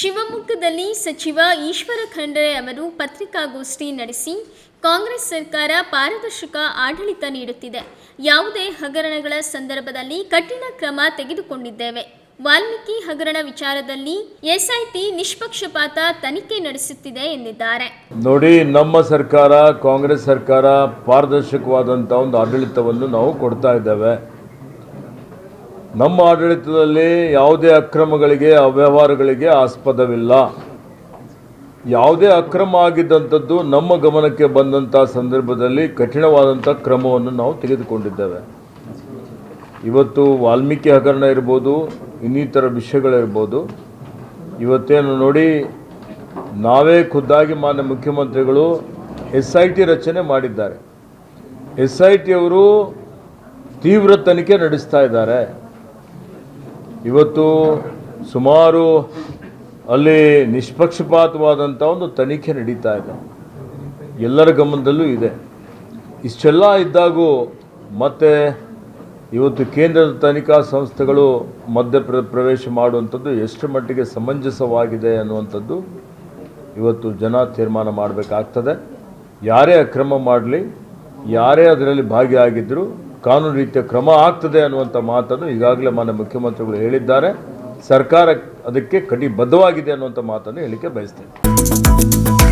ನಗರದಲ್ಲಿ ಸಚಿವ ಈಶ್ವರ ಖಂಡ್ರೆ ಅವರು ಪತ್ರಿಕಾಗೋಷ್ಠಿ ನಡೆಸಿ ಕಾಂಗ್ರೆಸ್ ಸರ್ಕಾರ ಪಾರದರ್ಶಕ ಆಡಳಿತ ನೀಡುತ್ತಿದೆ. ಯಾವುದೇ ಹಗರಣಗಳ ಸಂದರ್ಭದಲ್ಲಿ ಕಠಿಣ ಕ್ರಮ ತೆಗೆದುಕೊಂಡಿದ್ದೇವೆ. ವಾಲ್ಮೀಕಿ ಹಗರಣ ವಿಚಾರದಲ್ಲಿ ಎಸ್ಐಟಿ ನಿಷ್ಪಕ್ಷಪಾತ ತನಿಖೆ ನಡೆಸುತ್ತಿದೆ ಎಂದಿದ್ದಾರೆ. ನೋಡಿ, ನಮ್ಮ ಸರ್ಕಾರ, ಕಾಂಗ್ರೆಸ್ ಸರ್ಕಾರ ಪಾರದರ್ಶಕವಾದಂಥ ಒಂದು ಆಡಳಿತವನ್ನು ನಾವು ಕೊಡ್ತಾ ಇದ್ದೇವೆ. ನಮ್ಮ ಆಡಳಿತದಲ್ಲಿ ಯಾವುದೇ ಅಕ್ರಮಗಳಿಗೆ, ಅವ್ಯವಹಾರಗಳಿಗೆ ಆಸ್ಪದವಿಲ್ಲ. ಯಾವುದೇ ಅಕ್ರಮ ಆಗಿದ್ದಂಥದ್ದು ನಮ್ಮ ಗಮನಕ್ಕೆ ಬಂದಂಥ ಸಂದರ್ಭದಲ್ಲಿ ಕಠಿಣವಾದಂಥ ಕ್ರಮವನ್ನು ನಾವು ತೆಗೆದುಕೊಂಡಿದ್ದೇವೆ. ಇವತ್ತು ವಾಲ್ಮೀಕಿ ಹಗರಣ ಇರ್ಬೋದು, ಇನ್ನಿತರ ವಿಷಯಗಳಿರ್ಬೋದು. ಇವತ್ತೇನು ನೋಡಿ, ನಾವೇ ಖುದ್ದಾಗಿ ಮಾನ್ಯ ಮುಖ್ಯಮಂತ್ರಿಗಳು ಎಸ್ ಐ ಟಿ ರಚನೆ ಮಾಡಿದ್ದಾರೆ. ಎಸ್ ಐ ಟಿಯವರು ತೀವ್ರ ತನಿಖೆ ನಡೆಸ್ತಾ ಇದ್ದಾರೆ. ಇವತ್ತು ಸುಮಾರು ಅಲ್ಲಿ ನಿಷ್ಪಕ್ಷಪಾತವಾದಂಥ ಒಂದು ತನಿಖೆ ನಡೀತಾ ಇದೆ. ಎಲ್ಲರ ಗಮನದಲ್ಲೂ ಇದೆ. ಇಷ್ಟೆಲ್ಲ ಇದ್ದಾಗೂ ಮತ್ತೆ ಇವತ್ತು ಕೇಂದ್ರದ ತನಿಖಾ ಸಂಸ್ಥೆಗಳು ಮಧ್ಯ ಪ್ರ, ಪ್ರವೇಶ ಮಾಡುವಂಥದ್ದು ಎಷ್ಟು ಮಟ್ಟಿಗೆ ಸಮಂಜಸವಾಗಿದೆ ಅನ್ನುವಂಥದ್ದು ಇವತ್ತು ಜನ ತೀರ್ಮಾನ ಮಾಡಬೇಕಾಗ್ತದೆ. ಯಾರೇ ಅಕ್ರಮ ಮಾಡಲಿ, ಯಾರೇ ಅದರಲ್ಲಿ ಭಾಗಿಯಾಗಿದ್ದರೂ ಕಾನೂನು ರೀತಿಯ ಕ್ರಮ ಆಗ್ತದೆ ಅನ್ನುವಂಥ ಮಾತನ್ನು ಈಗಾಗಲೇ ಮಾನ್ಯ ಮುಖ್ಯಮಂತ್ರಿಗಳು ಹೇಳಿದ್ದಾರೆ. ಸರ್ಕಾರ ಅದಕ್ಕೆ ಕಟಿಬದ್ಧವಾಗಿದೆ ಅನ್ನುವಂಥ ಮಾತನ್ನು ಹೇಳಿಕೆ ಬಯಸ್ತೇನೆ.